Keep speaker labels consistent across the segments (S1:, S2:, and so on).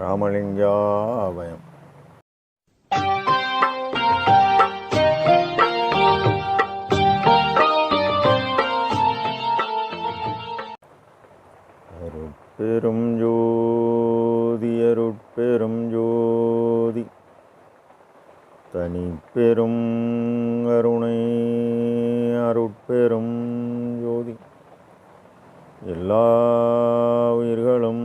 S1: ராமலிங்காபயம் அருட்பெரும் ஜோதி அருட்பெரும் ஜோதி. தனி பெரும் அருணை அருட்பெரும் ஜோதி. எல்லா உயிர்களும்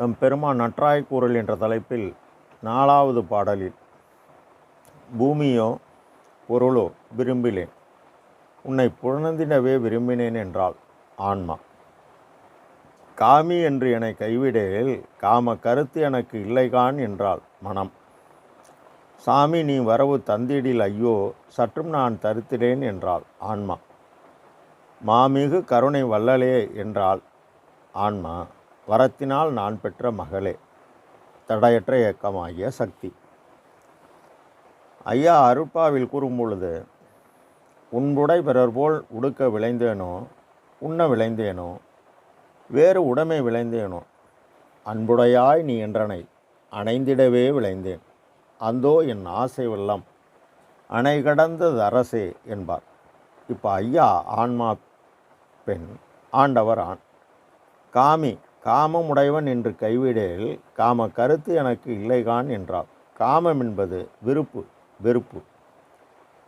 S1: நம் பெருமான் நற்றாய்க்கூறல் என்ற தலைப்பில் நாலாவது பாடலில் பூமியோ பொருளோ விரும்பிலேன் உன்னை புலனந்தினவே விரும்பினேன் என்றால் ஆன்மா. காமி என்று என்னை கைவிடையில் காம கருத்து எனக்கு இல்லைகான் என்றால் மனம். சாமி நீ வரவு தந்திடில் ஐயோ சற்றும் நான் தருத்திடேன் என்றால் ஆன்மா. மாமிகு கருணை வல்லலே என்றால் ஆன்மா. வரத்தினால் நான் பெற்ற மகளே. தடையற்ற இயக்கமாகிய சக்தி. ஐயா அருட்பாவில் கூறும் பொழுது உன்புடை பிறர் போல் உடுக்க விளைந்தேனோ உண்ண விளைந்தேனோ வேறு உடைமை விளைந்தேனோ அன்புடையாய் நீ என்றனை அணைந்திடவே விளைந்தேன். அந்தோ என் ஆசை வெள்ளம் அணை கடந்தது அரசே என்பார். இப்போ ஐயா ஆன்மா பெண் ஆண்டவர் ஆண். காமி காமம் உடையவன் என்று கைவிடேல் காம கருத்து எனக்கு இல்லைகான் என்றார் காமம் என்பது விருப்பு வெறுப்பு.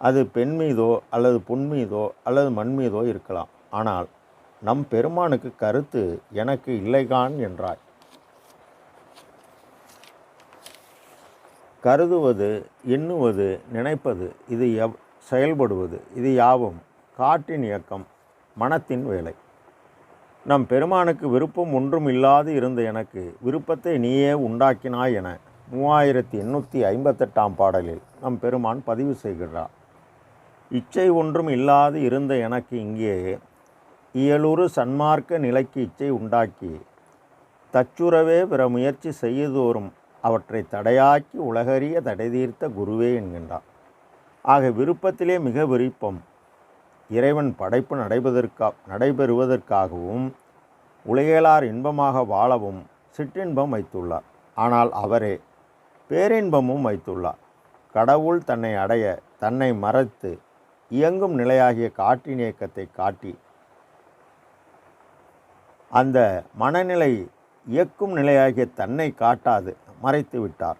S1: அது பெண் மீதோ அல்லது பொன் மீதோ அல்லது மண் மீதோ இருக்கலாம். ஆனால் நம் பெருமானுக்கு கருத்து எனக்கு இல்லைகான் என்றாய். கருதுவது எண்ணுவது நினைப்பது இது எவ் செயல்படுவது இது யாவும் காற்றின் இயக்கம் மனத்தின் வேலை. நம் பெருமானுக்கு விருப்பம் ஒன்றும் இல்லாது இருந்த எனக்கு விருப்பத்தை நீயே உண்டாக்கினாய் என மூவாயிரத்தி எண்ணூற்றி ஐம்பத்தெட்டாம் பாடலில் நம் பெருமான் பதிவு செய்கிறார். இச்சை ஒன்றும் இல்லாது இருந்த எனக்கு இங்கே இயலுறு சன்மார்க்க நிலைக்கு இச்சை உண்டாக்கி தச்சுறவே பிற முயற்சி செய்யதோறும் அவற்றை தடையாக்கி உலகறிய தடை தீர்த்த குருவே என்கின்றார். ஆக விருப்பத்திலே மிக விருப்பம் இறைவன் படைப்பு நடைபெறுவதற்கா நடைபெறுவதற்காகவும் உலகேலார் இன்பமாக வாழவும் சிற்றின்பம் வைத்துள்ளார். ஆனால் அவரே பேரின்பமும் வைத்துள்ளார். கடவுள் தன்னை அடைய தன்னை மறைத்து இயங்கும் நிலையாகிய காற்றின் இயக்கத்தை காட்டி அந்த மனநிலை இயக்கும் நிலையாகிய தன்னை காட்டாது மறைத்து விட்டார்.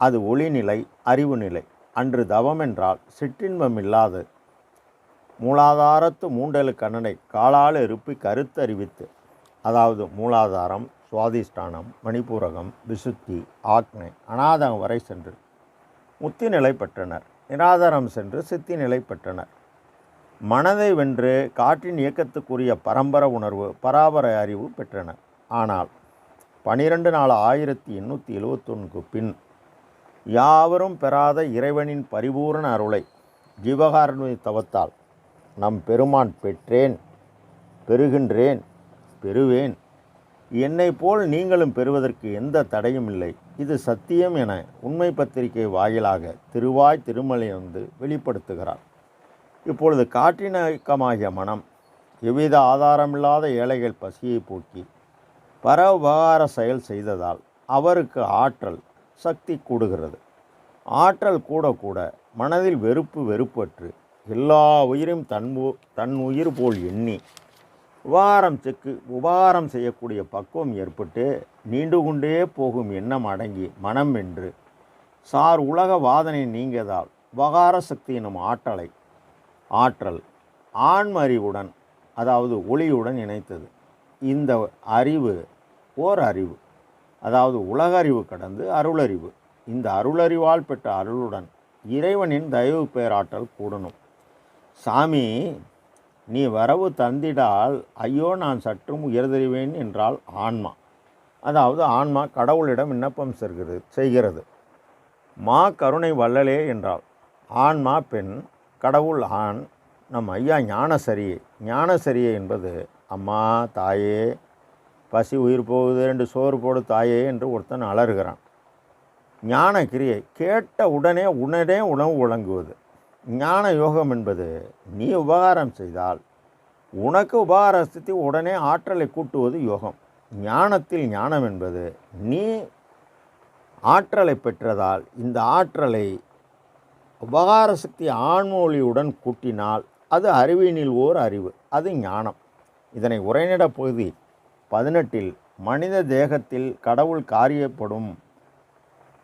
S1: அது ஒளிநிலை அறிவு நிலை அன்று தவம் என்றால் சிற்றின்பம் இல்லாது மூலாதாரத்து மூண்டலு கண்ணனை காலால் இருப்பி கருத்தறிவித்து அதாவது மூலாதாரம் சுவாதிஷ்டானம் மணிப்பூரகம் விசுத்தி ஆக்னை அநாதகம் வரை சென்று முத்தி நிலை பெற்றனர். நிராதாரம் சென்று சித்தி நிலை பெற்றனர். மனதை வென்று காற்றின் இயக்கத்துக்குரிய பரம்பர உணர்வு பராபர அறிவு பெற்றனர். ஆனால் பனிரெண்டு நாலு ஆயிரத்தி எண்ணூற்றி எழுவத்தொன்னுக்கு பின் யாவரும் பெறாத இறைவனின் பரிபூரண அருளை ஜீவகாரணி தவத்தால் நம் பெருமான் பெற்றேன் பெறுகின்றேன் பெறுவேன். என்னை போல் நீங்களும் பெறுவதற்கு எந்த தடையும் இல்லை. இது சத்தியம் என உண்மை பத்திரிகை வாயிலாக திருவாய் திருமலை வந்து வெளிப்படுத்துகிறார். இப்பொழுது காற்றினக்கமாகிய மனம் எவ்வித ஆதாரமில்லாத ஏழைகள் பசியை போக்கி பர உபகார செயல் செய்ததால் அவருக்கு ஆற்றல் சக்தி கூடுகிறது. ஆற்றல் கூட கூட மனதில் வெறுப்பு வெறுப்பற்று எல்லா உயிரையும் தன் தன் உயிர் போல் எண்ணி உபாரம் செக்கு உபாரம் செய்யக்கூடிய பக்குவம் ஏற்பட்டு நீண்டு கொண்டே போகும் எண்ணம் அடங்கி மனம் என்று சார் உலக வாதனை நீங்கியதால் உபகார சக்தி எனும் ஆற்றலை ஆற்றல் ஆன்ம அறிவுடன் அதாவது ஒளியுடன் இணைத்தது. இந்த அறிவு ஓர் அறிவு அதாவது உலக அறிவு கடந்து அருளறிவு. இந்த அருளறிவால் பெற்ற அருளுடன் இறைவனின் தயவு பேராற்றல் கூடணும். சாமி நீ வரவு தந்திடால் ஐயோ நான் சற்றும் உயர்தறிவேன் என்றால் ஆன்மா. அதாவது ஆன்மா கடவுளிடம் விண்ணப்பம் செய்கிறது செய்கிறது. மா கருணை வள்ளலே என்றால் ஆன்மா பெண் கடவுள் ஆண் நம் ஐயா ஞானசரியே. ஞானசரியே என்பது அம்மா தாயே பசி உயிர் போகுது என்று சோறு போடு தாயே என்று ஒருத்தன் அலறுகிறான். ஞான கிரியை கேட்ட உடனே உடனே உணவு வழங்குவது. ஞான யோகம் என்பது நீ உபகாரம் செய்தால் உனக்கு உபகாரத்தை உடனே ஆற்றலை கூட்டுவது யோகம். ஞானத்தில் ஞானம் என்பது நீ ஆற்றலை பெற்றதால் இந்த ஆற்றலை உபகார சக்தி ஆண்மொழியுடன் கூட்டினால் அது அறிவினில் ஓர் அறிவு அது ஞானம். இதனை உரைநட பகுதி பதினெட்டில் மனித தேகத்தில் கடவுள் காரியப்படும்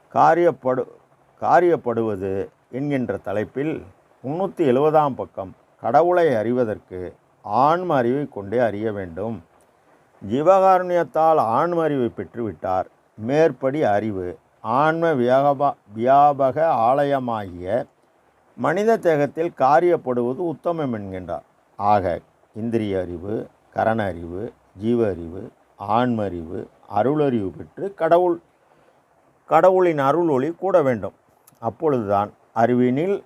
S1: காரியப்படு காரியப்படுவது என்கின்ற தலைப்பில் முன்னூற்றி எழுபதாம் பக்கம் கடவுளை அறிவதற்கு ஆன்ம அறிவை கொண்டே அறிய வேண்டும். ஜீவகாருண்யத்தால் ஆன்ம அறிவை பெற்றுவிட்டார். மேற்படி அறிவு ஆன்ம வியாபா வியாபக ஆலயமாகிய மனித தேகத்தில் காரியப்படுவது உத்தமம் என்கின்றார். ஆக இந்திரிய அறிவு கரண அறிவு ஜீவ அறிவு ஆன்மறிவு அருளறிவு பெற்று கடவுள் கடவுளின் அருள் ஒளி கூட வேண்டும். அப்பொழுதுதான் அறிவினில்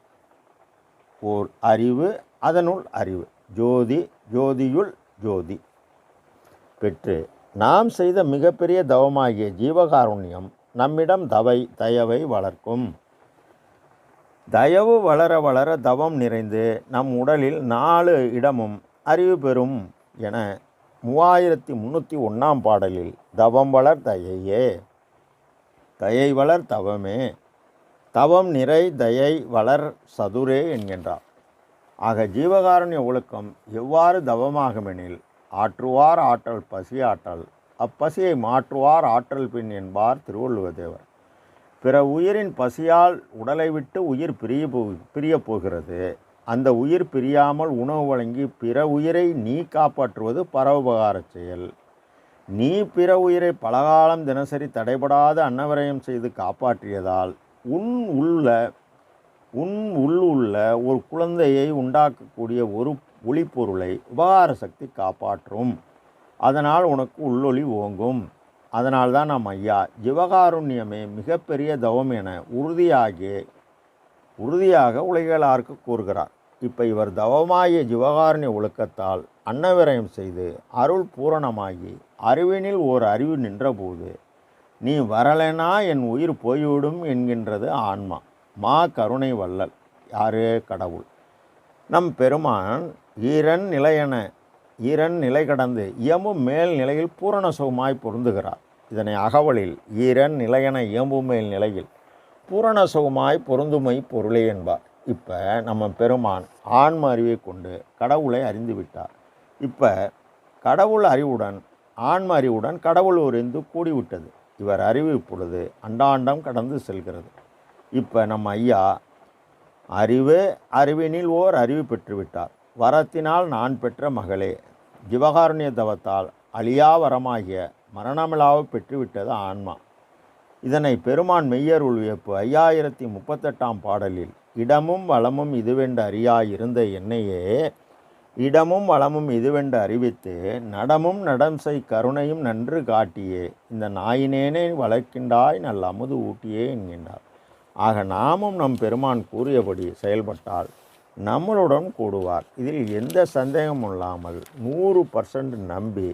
S1: ஓர் அறிவு அதனுள் அறிவு. ஜோதி ஜோதியுள் ஜோதி. பெற்று நாம் செய்த மிகப்பெரிய தவமாகிய ஜீவகாருண்யம் நம்மிடம் தவை தயவை வளர்க்கும். தயவு வளர வளர தவம் நிறைந்து நம் உடலில் நாலு இடமும் அறிவு பெறும் என மூவாயிரத்தி முந்நூற்றி ஒன்றாம் பாடலில் தவம் வளர் தயையே. தயை வளர் தவமே. தவம் நிறை தயை வளர் சதுரே என்கின்றார். ஆக ஜீவகாருண்ய ஒழுக்கம் எவ்வாறு தவமாகுமெனில் ஆற்றுவார் ஆற்றல் பசி ஆற்றல் அப்பசியை மாற்றுவார் ஆற்றல் பின் என்பார் திருவள்ளுவர் தேவர் பிற உயிரின் பசியால் உடலை விட்டு உயிர் பிரிய போ பிரியப் போகிறது. அந்த உயிர் பிரியாமல் உணவு வழங்கி பிற உயிரை நீ காப்பாற்றுவது பரவுபகார செயல். நீ பிற உயிரை பலகாலம் தினசரி தடைபடாத அன்னவரயம் செய்து காப்பாற்றியதால் உன் உள்ள உன் உள் உள்ள ஒரு குழந்தையை உண்டாக்கக்கூடிய ஒரு ஒளிப்பொருளை உபகார சக்தி காப்பாற்றும். அதனால் உனக்கு உள்ளொளி ஓங்கும். அதனால் தான் நம் ஐயா ஜிவகாருண்யமே மிகப்பெரிய தவம் என உறுதியாகி உறுதியாக உலகளாருக்கு கூறுகிறார். இப்போ இவர் தவமாகிய ஜிவகாருண்ய ஒழுக்கத்தால் அன்னவிரயம் செய்து அருள் பூரணமாகி அறிவினில் ஓர் அறிவு நின்றபோது நீ வரலைனா என் உயிர் போய்விடும் என்கின்றது ஆன்மா. மா கருணை வள்ளல். யாரே? கடவுள். நம் பெருமான் ஈரன் நிலையென ஈரன் நிலை கடந்து இயம்பும் மேல் நிலையில் பூரண சுகமாய் பொருந்துகிறார். இதனை அகவலில் ஈரன் நிலையென இயம்பும் மேல் நிலையில் பூரண சுகமாய் பொருந்துமை பொருளே என்பார். இப்போ நம்ம பெருமான் ஆன்ம அறிவை கொண்டு கடவுளை அறிந்துவிட்டார். இப்போ கடவுள் அறிவுடன் ஆன்ம அறிவுடன் கடவுள் ஒரிந்து கூடிவிட்டது. இவர் அறிவு இப்பொழுது அண்டாண்டம் கடந்து செல்கிறது. இப்போ நம்ம ஐயா அறிவு அறிவினில் ஓர் அறிவு பெற்றுவிட்டார். வரத்தினால் நான் பெற்ற மகளே ஜிவகாருண்ய தவத்தால் அழியா வரமாகிய மரணமிழாவை பெற்றுவிட்டது ஆன்மா. இதனை பெருமான் மெய்யருள் வியப்பு ஐயாயிரத்தி முப்பத்தெட்டாம் பாடலில் இடமும் வளமும் இதுவென்று அறியா இருந்த என்னையே இடமும் வளமும் இதுவென்று அறிவித்து நடமும் நடம் செய் கருணையும் நன்று காட்டியே இந்த நாயினேனே வளர்க்கின்றாய் நல்ல அமுது ஊட்டியே என்கின்றார். ஆக நாமும் நம் பெருமான் கூறியபடி செயல்பட்டால் நம்மளுடன் கூடுவார். இதில் எந்த சந்தேகமும் இல்லாமல் நூறு பர்சன்ட் நம்பி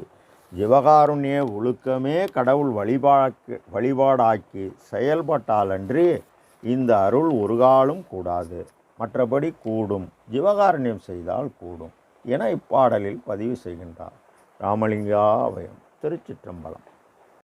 S1: ஜிவகாருண்ய ஒழுக்கமே கடவுள் வழிபாக்கு வழிபாடாக்கி செயல்பட்டாலன்றி இந்த அருள் ஒரு காலும் கூடாது. மற்றபடி கூடும். ஜிவகாருண்யம் செய்தால் கூடும். என இப்பாடலில் பதிவு செய்கின்றார். ராமலிங்கா அபயம் திருச்சிற்றம்பலம்.